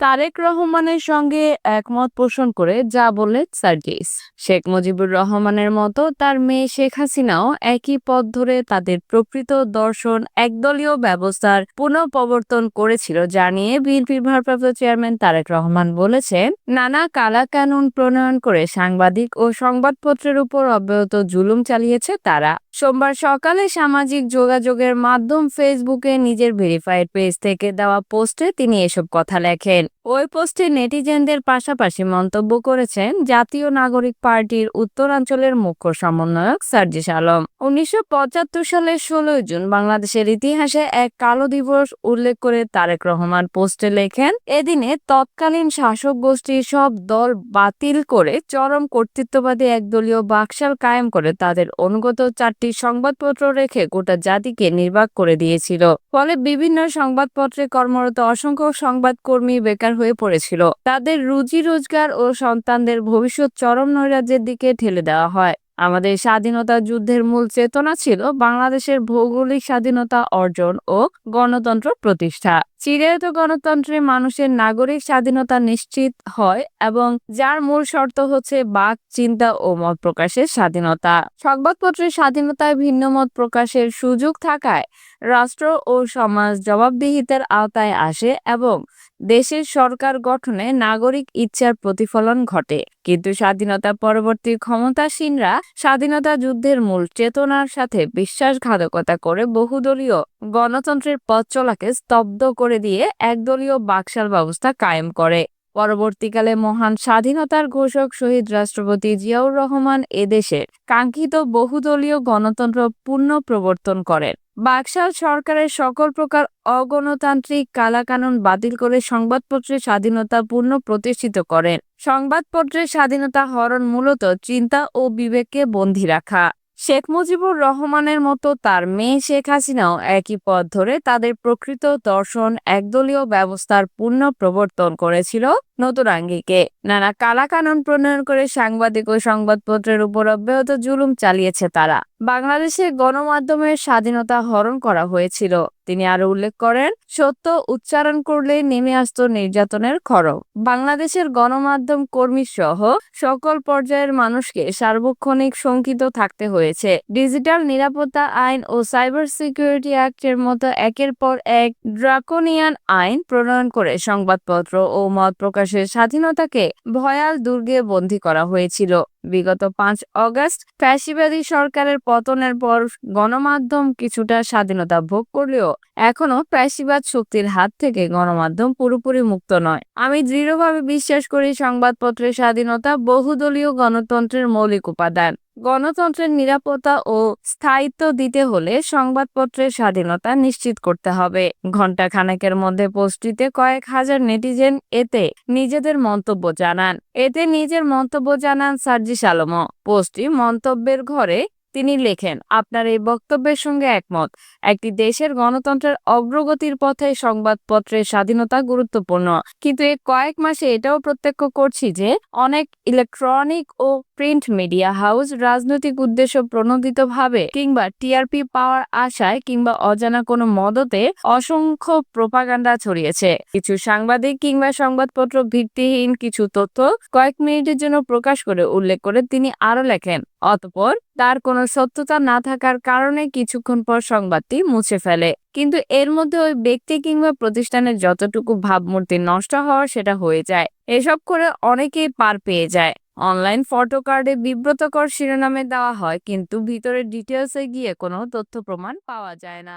তারেক রহমানের সঙ্গে একমত পোষণ করে যা বললেন সার্জিস শেখ মুজিবুর রহমানের মতো তার মেয়ে শেখ হাসিনাও একই পথ ধরে তাদের প্রকৃত দর্শন, একদলীয় ব্যবস্থার পুনঃপ্রবর্তন করেছিল, যা নিয়ে বিএনপির ভারপ্রাপ্ত চেয়ারম্যান তারেক রহমান বলেছেন, নানা কালা কানুন প্রণয়ন করে সাংবাদিক ও সংবাদপত্রের উপর অব্যাহত জুলুম চালিয়েছে তারা। সোমবার সকালে সামাজিক যোগাযোগের মাধ্যম ফেসবুকে নিজের ভেরিফাইড পেজ থেকে দেওয়া পোস্টে তিনি এসব কথা লেখেন। ওই পোস্টে নেটিজেনদের পাশাপাশি মন্তব্য করেছেন জাতীয় নাগরিক পার্টির উত্তরাঞ্চলের মুখ্য সমন্বয়ক সার্জিস আলম উনিশশো পঁচাত্তর সালের ষোলোই জুন বাংলাদেশের ইতিহাসে এক কালো দিবস উল্লেখ করে তারেক রহমান পোস্টে লেখেন, এদিনে তৎকালীন শাসক গোষ্ঠীর সব দল বাতিল করে চরম কর্তৃত্ববাদী একদলীয় বাকশাল কায়েম করে তাদের অনুগত চারটি সংবাদপত্র রেখে গোটা জাতিকে নির্বাক করে দিয়েছিল। ফলে বিভিন্ন সংবাদপত্রে কর্মরত অসংখ্য সংবাদকর্মী, বেকার হয়ে পড়েছিল। তাদের রুজি রোজগার ও সন্তানদের ভবিষ্যৎ চরম নৈরাজ্যের দিকে ঠেলে দেওয়া হয়। আমাদের স্বাধীনতা যুদ্ধের মূল চেতনা ছিল বাংলাদেশের ভৌগোলিক স্বাধীনতা অর্জন ও গণতন্ত্র প্রতিষ্ঠা। চিরায়ত গণতন্ত্রে মানুষের নাগরিক স্বাধীনতা নিশ্চিত হয় এবং যার মূল শর্ত হচ্ছে বাক, চিন্তা ও মত প্রকাশের স্বাধীনতা। সংবাদপত্রের স্বাধীনতায় ভিন্ন মত প্রকাশের সুযোগ থাকায় রাষ্ট্র ও সমাজ জবাবদিহিতার আওতায় আসে এবং দেশের সরকার গঠনে নাগরিক ইচ্ছার প্রতিফলন ঘটে। কিন্তু স্বাধীনতা পরবর্তী ক্ষমতাসীনরা স্বাধীনতা যুদ্ধের মূল চেতনার সাথে বিশ্বাসঘাতকতা করে বহুদলীয় গণতন্ত্রের পথ চলাকে স্তব্ধ করে দিয়ে একদলীয় বাকশাল ব্যবস্থা কায়েম করে। পরবর্তীকালে মহান স্বাধীনতার ঘোষক শহীদ রাষ্ট্রপতি জিয়াউর রহমান এদেশে কাঙ্ক্ষিত বহুদলীয় গণতন্ত্র পূর্ণ প্রবর্তন করেন। বাকশাল সরকারের সকল প্রকার অগণতান্ত্রিক কালাকানুন বাতিল করে সংবাদপত্রের স্বাধীনতা পূর্ণ প্রতিষ্ঠিত করেন। সংবাদপত্রের স্বাধীনতা হরণ মূলত চিন্তা ও বিবেককে বন্দী রাখা। শেখ মুজিবুর রহমানের মতো তার মেয়ে শেখ হাসিনাও একই পথ ধরে তাদের প্রকৃত দর্শন, একদলীয় ব্যবস্থার পূর্ণ প্রবর্তন করেছিল। নতুন আঙ্গিকে। নানা কালাকানুন প্রণয়ন করে সাংবাদিক ও সংবাদপত্রের উপর অব্যাহত জুলুম চালিয়েছে তারা। বাংলাদেশের গণমাধ্যমের স্বাধীনতা হরণ করা হয়েছিল। তিনি আরও উল্লেখ করেন, সত্য উচ্চারণ করলে নেমে আসত নির্যাতনের খড়গ বাংলাদেশের গণমাধ্যম কর্মী সহ সকল পর্যায়ের মানুষকে সার্বক্ষণিক শঙ্কিত থাকতে হয়েছে। ডিজিটাল নিরাপত্তা আইন ও সাইবার সিকিউরিটি অ্যাক্টের মতো একের পর এক ড্রাকোনিয়ান আইন প্রণয়ন করে সংবাদপত্র ও মত প্রকাশের স্বাধীনতাকে ভয়াল দুর্গে বন্দী করা হয়েছিল। বিগত পাঁচ অগস্ট ফ্যাসিবাদী সরকারের পতনের পর গণমাধ্যম কিছুটা স্বাধীনতা ভোগ করলেও এখনও ফ্যাসিবাদ শক্তির হাত থেকে গণমাধ্যম পুরোপুরি মুক্ত নয়। আমি দৃঢ়ভাবে বিশ্বাস করি সংবাদপত্রের স্বাধীনতা বহুদলীয় গণতন্ত্রের মৌলিক উপাদান। গণতন্ত্রের নিরাপত্তা ও স্থায়িত্ব দিতে হলে সংবাদপত্রের স্বাধীনতা নিশ্চিত করতে হবে। ঘণ্টা খানেকের মধ্যে পোস্টটিতে কয়েক হাজার নেটিজেন এতে নিজেদের মন্তব্য জানান। এতে নিজের মন্তব্য জানান সার্জি সালমো পোস্টটি মন্তব্যের ঘরে তিনি লেখেন, আপনার এই বক্তব্যের সঙ্গে একমত। একটি দেশের গণতন্ত্রের অগ্রগতির পথে সংবাদপত্রের স্বাধীনতা গুরুত্বপূর্ণ। কিন্তু এই কয়েক মাসে এটাও প্রত্যক্ষ করছি যে, অনেক ইলেকট্রনিক ও প্রিন্ট মিডিয়া হাউস রাজনৈতিক উদ্দেশ্য প্রণোদিতভাবে কিংবা টিআরপি পাওয়ার আশায় কিংবা অজানা কোনো মদতে অসংখ্য প্রোপাগান্ডা ছড়িয়েছে। কিছু সাংবাদিক কিংবা সংবাদপত্র ভিত্তিহীন কিছু তথ্য কয়েক মিনিটের জন্য প্রকাশ করে উল্লেখ করে তিনি আরও লেখেন, অতপর তার কোনো সত্যতা না থাকার কারণে কিছুক্ষণ পর সংবাদটি মুছে ফেলে। কিন্তু এর মধ্যে ওই ব্যক্তি কিংবা প্রতিষ্ঠানের যতটুকু ভাবমূর্তি নষ্ট হওয়া সেটা হয়ে যায়। এসব করে অনেকেই পার পেয়ে যায়। অনলাইন ফটো কার্ডে বিব্রতকর শিরোনামে দেওয়া হয়, কিন্তু ভিতরে ডিটেলসে গিয়ে কোনো তথ্য প্রমাণ পাওয়া যায় না।